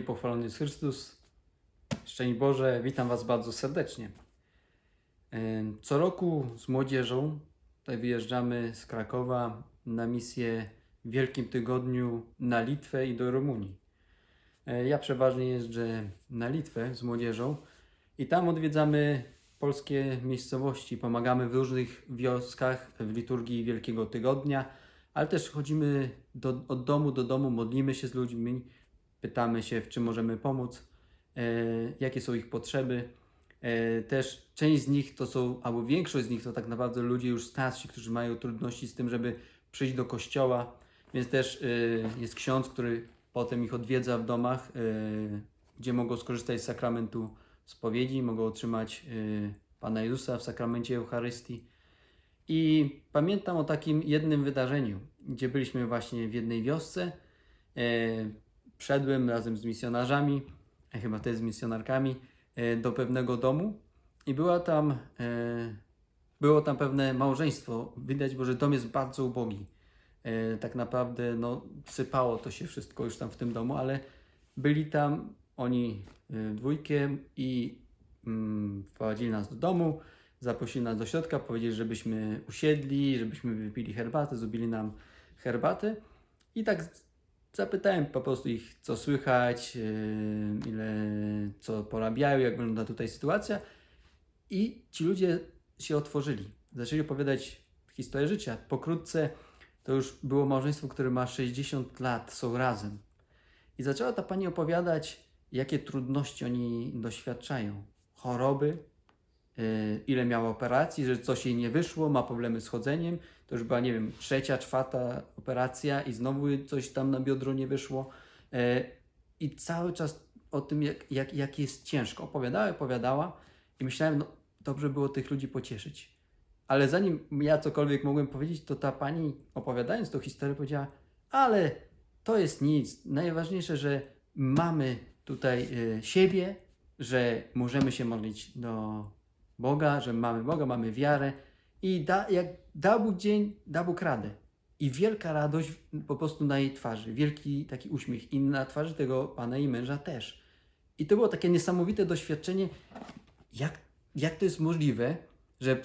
będzie pochwalony jest Chrystus. Szczęść Boże, witam Was bardzo serdecznie. Co roku z młodzieżą tutaj wyjeżdżamy z Krakowa na misję w Wielkim Tygodniu na Litwę i do Rumunii. E, Ja przeważnie jeżdżę na Litwę z młodzieżą i tam odwiedzamy polskie miejscowości, pomagamy w różnych wioskach w liturgii Wielkiego Tygodnia, ale też chodzimy do, od domu do domu, modlimy się z ludźmi, pytamy się, w czym możemy pomóc, e, jakie są ich potrzeby. E, też część z nich to są, albo większość z nich to tak naprawdę ludzie już starsi, którzy mają trudności z tym, żeby przyjść do kościoła, więc też e, jest ksiądz, który potem ich odwiedza w domach, gdzie mogą skorzystać z sakramentu spowiedzi, mogą otrzymać Pana Jezusa w sakramencie Eucharystii. I pamiętam o takim jednym wydarzeniu, gdzie byliśmy właśnie w jednej wiosce. Wszedłem razem z misjonarzami, e, chyba też z misjonarkami, e, do pewnego domu i była tam, e, było tam pewne małżeństwo. Widać, bo że dom jest bardzo ubogi. Tak naprawdę no, sypało to się wszystko już tam w tym domu, ale byli tam oni dwójkiem i mm, wprowadzili nas do domu, zaprosili nas do środka, powiedzieli, żebyśmy usiedli, żebyśmy wypili herbatę, zrobili nam herbatę i tak zapytałem po prostu ich, co słychać, yy, ile, co porabiają, jak wygląda tutaj sytuacja i ci ludzie się otworzyli. Zaczęli opowiadać historię życia. Pokrótce to już było małżeństwo, które ma 60 lat, są razem. I zaczęła ta pani opowiadać, jakie trudności oni doświadczają. Choroby, ile miała operacji, że coś jej nie wyszło, ma problemy z chodzeniem. To już była, nie wiem, trzecia, czwarta operacja i znowu coś tam na biodro nie wyszło. Yy, I cały czas o tym, jak, jak, jak jest ciężko. Opowiadała, opowiadała i myślałem, no dobrze było tych ludzi pocieszyć. Ale zanim ja cokolwiek mogłem powiedzieć, to ta pani opowiadając tą historię powiedziała, ale to jest nic. Najważniejsze, że mamy tutaj y, siebie, że możemy się modlić do Boga, że mamy Boga, mamy wiarę i da, jak dał Bóg dzień, dał Bóg radę. I wielka radość po prostu na jej twarzy, wielki taki uśmiech i na twarzy tego pana i męża też. I to było takie niesamowite doświadczenie, jak, jak to jest możliwe, że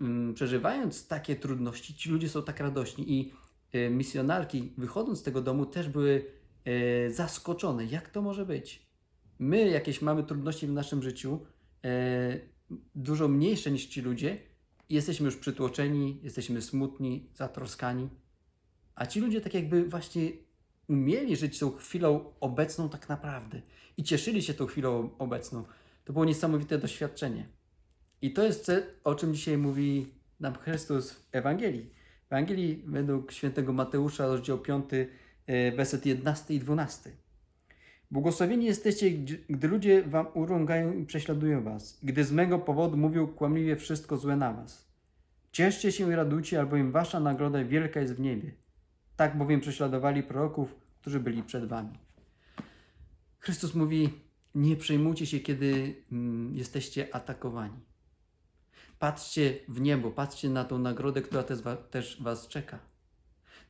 mm, przeżywając takie trudności, ci ludzie są tak radośni i e, misjonarki wychodząc z tego domu też były e, zaskoczone, jak to może być. My jakieś mamy trudności w naszym życiu, e, dużo mniejsze niż ci ludzie, jesteśmy już przytłoczeni, jesteśmy smutni, zatroskani, a ci ludzie tak jakby właśnie umieli żyć tą chwilą obecną tak naprawdę i cieszyli się tą chwilą obecną. To było niesamowite doświadczenie. I to jest, o czym dzisiaj mówi nam Chrystus w Ewangelii. W Ewangelii według świętego Mateusza, rozdział 5, e, werset 11 i 12. Błogosławieni jesteście, gdy- ludzie wam urągają i prześladują was, gdy z mego powodu mówią kłamliwie wszystko złe na was. Cieszcie się i radujcie, albowiem wasza nagroda wielka jest w niebie. Tak bowiem prześladowali proroków, którzy byli przed wami. Chrystus mówi, nie przejmujcie się, kiedy mm, jesteście atakowani. Patrzcie w niebo, patrzcie na tą nagrodę, która też, wa- też was czeka.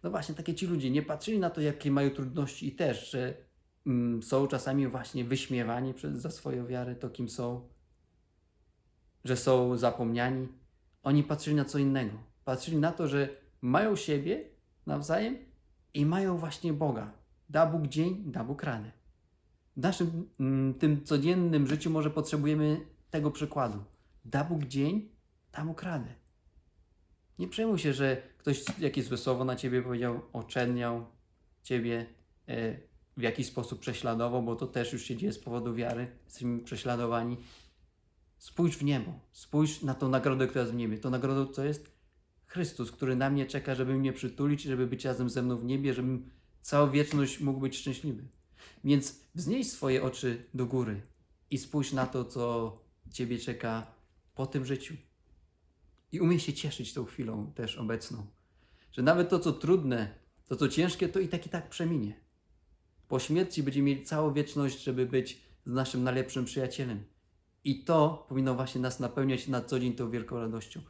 No właśnie, takie ci ludzie nie patrzyli na to, jakie mają trudności i też, że są czasami właśnie wyśmiewani przez, za swoją wiarę, to kim są, że są zapomniani. Oni patrzyli na co innego. Patrzyli na to, że mają siebie nawzajem i mają właśnie Boga. Da Bóg dzień, da Bóg ranę. W naszym mm, tym codziennym życiu może potrzebujemy tego przykładu. Da Bóg dzień, da Bóg ranę. Nie przejmuj się, że ktoś jakieś złe słowo na ciebie powiedział, oczerniał ciebie, e, w jakiś sposób prześladował, bo to też już się dzieje z powodu wiary. Jesteśmy prześladowani. Spójrz w niebo, spójrz na tą nagrodę, która jest w niebie. To nagrodą co jest? Chrystus, który na mnie czeka, żeby mnie przytulić, żeby być razem ze mną w niebie, żebym całą wieczność mógł być szczęśliwy. Więc wznieś swoje oczy do góry i spójrz na to, co Ciebie czeka po tym życiu. I umiej się cieszyć tą chwilą też obecną. Że nawet to, co trudne, to, co ciężkie, to i tak i tak przeminie. Po śmierci będziemy mieli całą wieczność, żeby być z naszym najlepszym przyjacielem. I to powinno właśnie nas napełniać na co dzień tą wielką radością.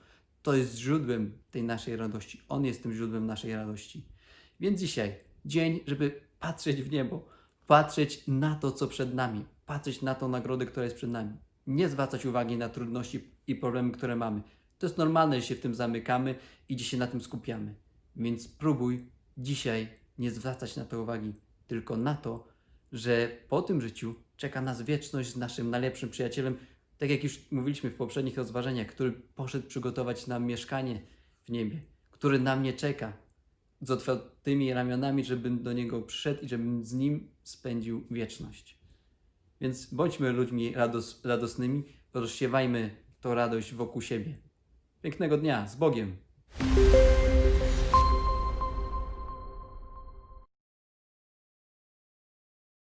To jest źródłem tej naszej radości. On jest tym źródłem naszej radości. Więc dzisiaj dzień, żeby patrzeć w niebo, patrzeć na to, co przed nami, patrzeć na tą nagrodę, która jest przed nami. Nie zwracać uwagi na trudności i problemy, które mamy. To jest normalne, że się w tym zamykamy i się na tym skupiamy. Więc próbuj dzisiaj nie zwracać na to uwagi, tylko na to, że po tym życiu czeka nas wieczność z naszym najlepszym przyjacielem, tak jak już mówiliśmy w poprzednich rozważeniach, który poszedł przygotować nam mieszkanie w niebie, który na mnie czeka z otwartymi ramionami, żebym do niego przyszedł i żebym z nim spędził wieczność. Więc bądźmy ludźmi rados, radosnymi, rozsiewajmy tą radość wokół siebie. Pięknego dnia, z Bogiem!